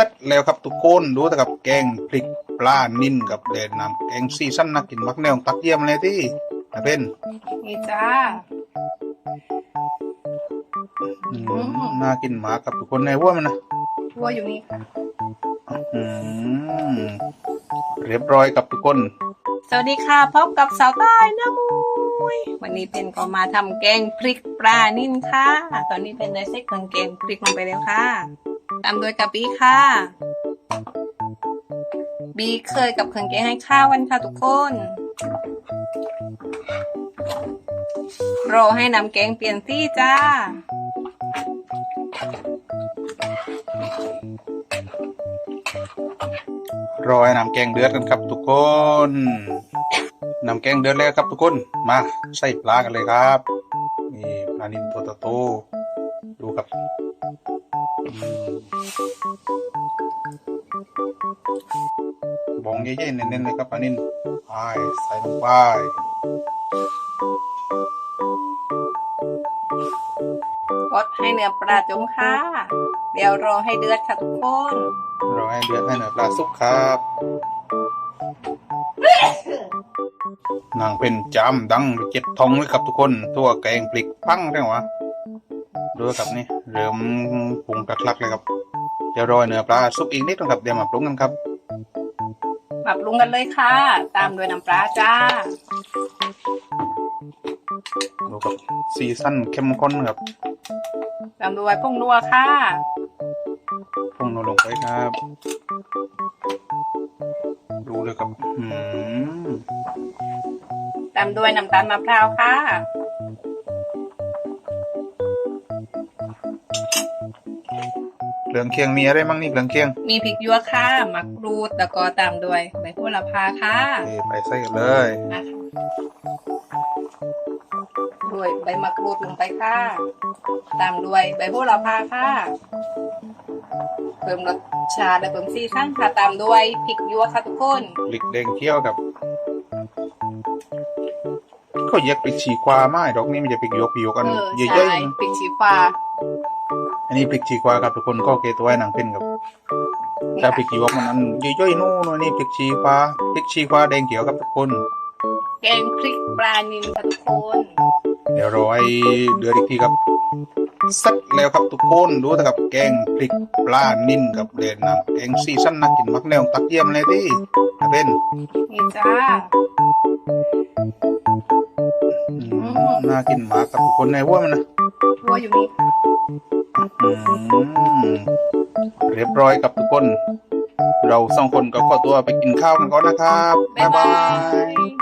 ร็จแล้วครับทุกคนดูแต่กับแกงพริกปลานิ่นกับแดนน้ำแกงซีซั่นน่ากินมักแนวตักเยี่ยมเลยที่นะเป็นนี่จ้าอืมน่ากินหมากกับทุกคนในว่ามันนะวัวอยู่นี่ค่ะอืมเรียบร้อยกับทุกคน สวัสดีค่ะพบกับสาวใต้นะมุยวันนี้เป็นก็มาทำแกงพริกปลานิ่นค่ะ ตอนนี้เป็นได้เซ็กเครื่องแกงพริกลงไปแล้วค่ะตามด้วยกะปิค่ะ บีเคยกับเครื่องแกงให้ข้าวกันค่ะทุกคน รอให้น้ำแกงเปลี่ยนสีจ้า รอให้น้ำแกงเดือดกันครับทุกคน น้ำแกงเดือดแล้วครับทุกคน มาใส่ปลากันเลยครับ นี่ปลานิ่นตัวโตๆดูครับ บองเย่ๆเน้นๆเลยครับปลานิ่นไปใส่ลงไปกดให้เนื้อปลาจมค่ะ เดี๋ยวรอให้เดือดค่ะทุกคน รอให้เดือดให้เนื้อปลาสุกครับนางเป็นจามดังไปเจ็ดทองเลยครับทุกคน ตัวแกงพลิกปังได้หวะ ดูครับนี่เริ่มปรุงกระคลักเลยครับเดี๋ยวรอให้เนื้อปลาสุกอีกนิดนะครับเดี๋ยวมาปรุงกันครับปรับปรุงกันเลยค่ะ ตามด้วยน้ำปลาจ้าดูครับซีซั่นเข้มข้นครับตามด้วยผงนัวค่ะปรุงลงไปครับ ดูเลยครับอืมตามด้วยน้ำตาลมะพร้าวค่ะ เหลืองเคียงมีอะไรมั่งนี่เหลืองเคียง มีพริกหยวกค่ะมะกรูดแล้วก็ตามด้วยใบโหระพาค่ะโอเคไปใส่กันเลยนะคะด้วยใบมะกรูดลงไปค่ะ ตามด้วยใบโหระพาค่ะ เพิ่มรสชาติและเพิ่มซีซั่นค่ะ ตามด้วยพริกหยวกค่ะทุกคนพริกแดงเคี่ยวกับก็แยกพริกฉีกวาไม่ดอกนี่มันจะพริกหยวกพริกหยวกกันเออเยอะใช่ๆนะ พริกชี้ฟ้า อันนี้พริกฉีกวาครับทุกคนก็เกตัวไว้หนังเป็นกับถ้าพริกหยวกมันอันย่อยๆนู่นอันนี่พริกฉีกวาพริกฉีกวาแดงเขียวครับทุกคนแกงพริกปลานิลค่ะทุกคนเดี๋ยวรอให้เดือดอีกทีครับเสร็จแล้วครับทุกคนดูแต่กับแกงพริกปลานิ่นกับเดนน้ำแกงซีซั่นน่ากินมักแนวตักเยี่ยมเลยที่นะเป็นนี่จ้าอืมน่ากินหมากกับทุกคนในว่ามันนะ วัวอยู่นี่ค่ะอืมเรียบร้อยกับทุกคน เราสองคนก็ขอตัวไปกินข้าวกันก่อนนะครับ บ๊ายบายบ๊ายบาย